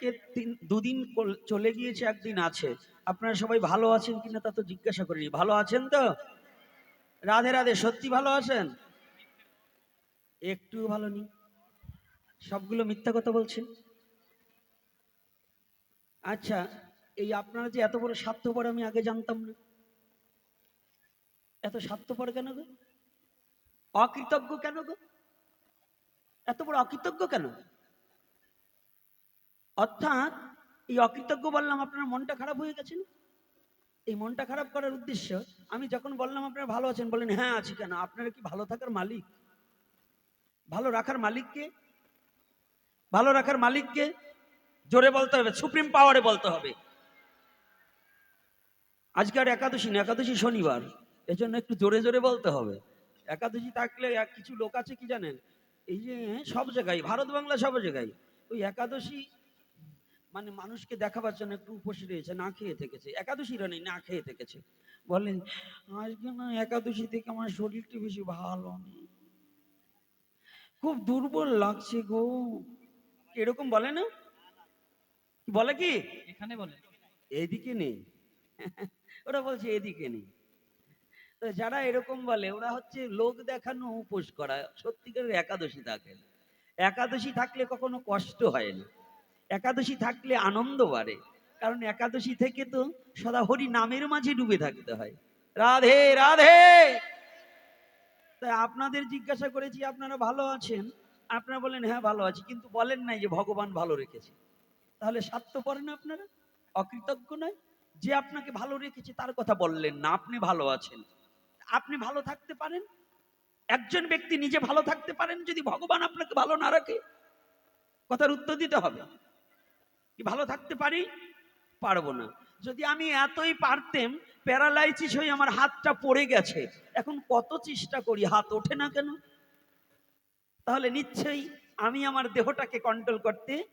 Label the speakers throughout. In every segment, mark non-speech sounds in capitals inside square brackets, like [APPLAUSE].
Speaker 1: তিন- দুদিন চলে গিয়েছে, একদিন আছে। আপনারা সবাই ভালো আছেন কিনা তা তো জিজ্ঞাসা করিনি। ভালো আছেন তো? রাধে রাধে, সত্যি ভালো আছেন? একটু ভালো নেই। সবগুলো মিথ্যা কথা বলছেন? আচ্ছা এই আপনারা যে এত বড় স্বার্থপর আমি আগে জানতাম না। এত স্বার্থপর কেন গো? অকৃতজ্ঞ কেন গো? এত বড় অকৃতজ্ঞ কেন? অর্থাৎ এই অকৃতজ্ঞ বললাম, আপনার মনটা খারাপ হয়ে গেছে না? এই মনটা খারাপ করার উদ্দেশ্য, আমি যখন বললাম, আপনারা ভালো আছেন? বলেন হ্যাঁ আছি কেন? আপনারা কি ভালো থাকার মালিক? ভালো রাখার মালিককে ভালো রাখার মালিককে জোরে বলতে হবে, সুপ্রিম পাওয়ারে বলতে হবে। আজকে আর একাদশী না, একাদশী শনিবার, এজন্য একটু জোরে জোরে বলতে হবে। একাদশী থাকলে কিছু লোক আছে কি জানেন? এই যে সব জায়গায়, ভারত বাংলা সব জায়গায়, ওই একাদশী মানে মানুষকে দেখাবার জন্য একটু উপসী রয়েছে না খেয়ে থেকেছে একাদশীরা নেই না খেয়ে থেকেছে। বলেন আজকে না একাদশী থেকে আমার শরীরটা বেশি ভালো নেই। খুব দুর্বল লাগছে গো। এরকম বলে না? বলে কি?
Speaker 2: এখানে বলে।
Speaker 1: এদিকে নেই। [LAUGHS] ওরা বলছে এদিকে নেই। তো যারা এরকম বলে ওরা হচ্ছে লোক দেখানো উপোস করা সত্যিকারের একাদশী থাকে একাদশী থাকলে কখনো কষ্ট হয় না। একাদশী থাকলে আনন্দ বাড়ে। কারণ একাদশী থেকে তো সদা হরি নামের মাঝে ডুবে থাকতে হয়। রাধে রাধে! তাই আপনাদের জিজ্ঞাসা করেছি, আপনারা ভালো আছেন? আপনারা বলেন হ্যাঁ ভালো আছি। কিন্তু বলেন নাই যে ভগবান ভালো রেখেছে। তাহলে স্বার্থপর না আপনারা? অকৃতজ্ঞ নয়? যে আপনাকে ভালো রেখেছে, তার কথা বললেন না। আপনি ভালো আছেন। আপনি ভালো থাকতে পারেন? একজন ব্যক্তি নিজে ভালো থাকতে পারেন যদি ভগবান আপনাকে ভালো না রাখে? কথার উত্তর দিতে হবে। কি ভালো থাকতে পারি? পারব না। যদি আমি এতই পারতেম, প্যারালাইসিস হয়ে আমার হাতটা পড়ে গেছে, এখন কত চেষ্টা করি, হাত ওঠে না কেন? তাহলে নিশ্চয়ই আমি আমার দেহটাকে কন্ট্রোল করতে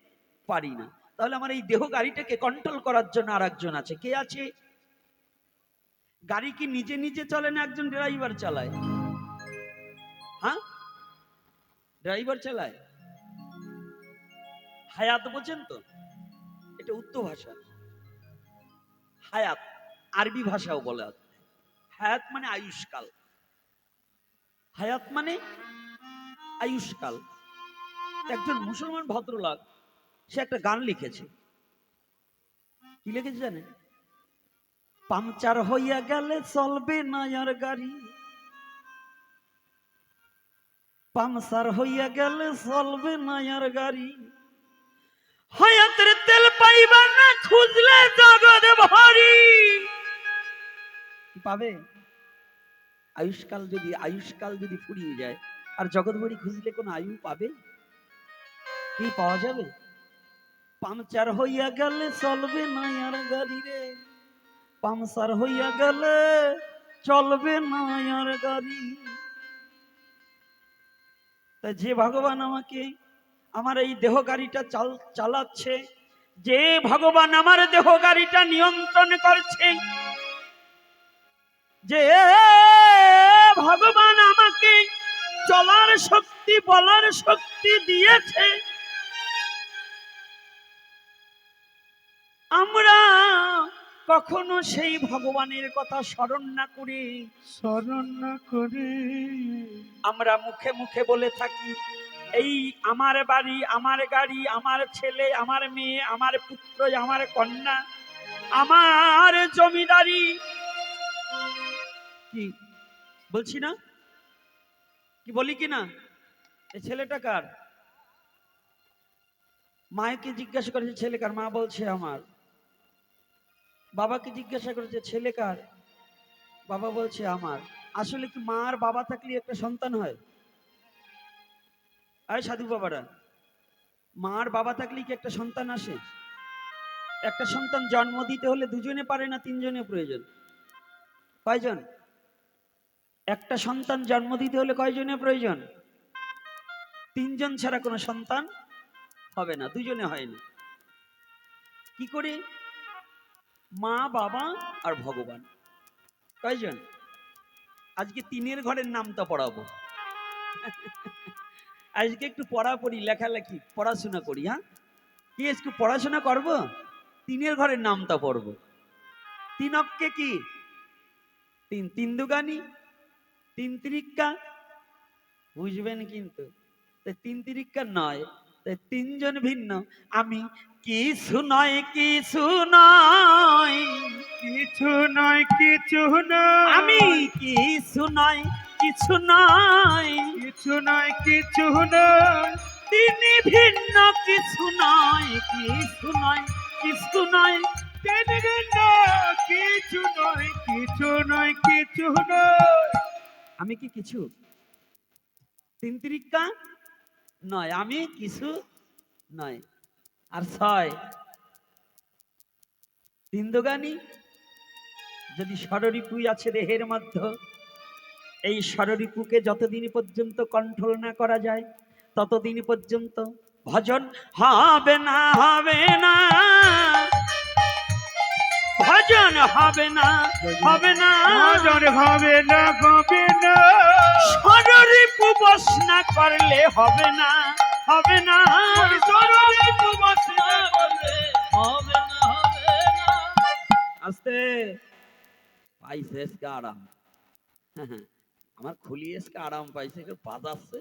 Speaker 1: পারি না। তাহলে আমার এই দেহ গাড়িটাকে কন্ট্রোল করার জন্য আর একজন আছে। কে আছে? গাড়ি কি নিজে নিজে চলে না একজন ড্রাইভার চালায়? হ্যাঁ? ড্রাইভার চালায়? হায়াত বোঝেন তো? এটা উত্তর ভাষা। হায়াত, আরবি ভাষাও বলে হায়াত মানে। আয়ুষ্কাল। হায়াত মানে আয়ুষ্কাল। একজন মুসলমান ভদ্রলোক, সে একটা গান লিখেছে। কি লিখেছে জানেন? পাংচার হইয়া গেলে চলবে না আর গাড়ি। পাংচার হইয়া গেলে চলবে না আর গাড়ি। হায়াতের তেল পাইবা না খুঁজলে ভারী। পাবে? আয়ুষ্কাল যদি আয়ুষ্কাল যদি ফুরিয়ে যায়, আর জগৎ ভরি খুঁজলে কোনো আয়ু পাবে? কি পাওয়া যাবে? পাংচার হইয়া গেলে চলবে না আর গাড়ি রে। পাংচার হইয়া গেলে চলবে না আর গাড়ি। তা যে ভগবান আমাকে, আমার এই দেহ গাড়িটা চাল, চালাচ্ছে যে ভগবান আমার দেহ গাড়িটা নিয়ন্ত্রণ করছে যে ভগবান আমাকে চলার শক্তি বলার শক্তি দিয়েছে। আমরা কখনো সেই ভগবানের কথা স্মরণ না করি।
Speaker 2: স্মরণ না করে।
Speaker 1: আমরা মুখে মুখে বলে থাকি এই আমার বাড়ি, আমার গাড়ি, আমার ছেলে, আমার মেয়ে, আমার পুত্র, আমার কন্যা, আমার জমিদারি। কি? বলছি না? কি বলি কি না? এই ছেলেটা কার? মায়কে জিজ্ঞাসা করেছে, ছেলে কার? মা বলছে, আমার। বাবাকে জিজ্ঞাসা করেছে, ছেলে কার? বাবা বলছে, আমার। আসলে কি মা আর বাবা থাকলে একটা সন্তান হয়? আরে সাধু বাবারা মা আর বাবা থাকলে কি একটা সন্তান আসে? একটা সন্তান জন্ম দিতে হলে দুজনে পারে না তিনজনে প্রয়োজন? কয়জন? একটা সন্তান জন্ম দিতে হলে কয়জনের প্রয়োজন? তিনজন ছাড়া কোনো সন্তান হবে না, দুজনে হয় না। কি করে? মা, বাবা আর ভগবান। কয়জন? আজকে তিনের ঘরের নামটা পড়াবো। আজকে একটু পড়াপড়ি লেখালেখি পড়াশোনা করি হ্যাঁ? কি একটু পড়াশোনা করব? তিনের ঘরের নামটা পড়ব। তিনককে কি? তিন তিন দুগানি তিন তিরিক্কা বুঝবেন কিন্তু। তাই তিন তিরিক্কা নয় তাই তিনজন ভিন্ন। আমি কিছু নয় কিছু নয়
Speaker 2: কিছু নয় কিছু নয়।
Speaker 1: আমি কিছু নয় কিছু নয়
Speaker 2: কিছু নয় কিছু নয়
Speaker 1: তিনি ভিন্ন কিছু নয় কিছু নয় কিছু নয়
Speaker 2: তিনি ভিন্ন কিছু নয় কিছু নয় কিছু নয়
Speaker 1: আমি কি কিছু? তিন নয় আমি কিছু নয়। আর ছয় তিন দোগানি যদি ষড়রিপুই আছে দেহের মধ্যে এই ষড়রিপুকে যতদিন পর্যন্ত কন্ট্রোল না করা যায় ততদিন পর্যন্ত ভজন হবে না হবে না। ভজন হবে না হবে না।
Speaker 2: ভজন হবে না হবে না।
Speaker 1: ষড়রিপু বস না করলে হবে না হবে না।
Speaker 2: ষড়রিপু বস না করলে
Speaker 1: হবে না হবে না। আস্তে। পাইছে আরাম [LAUGHS] আমার খুলি এসকে আরাম পাইছে কেউ বাজাচ্ছে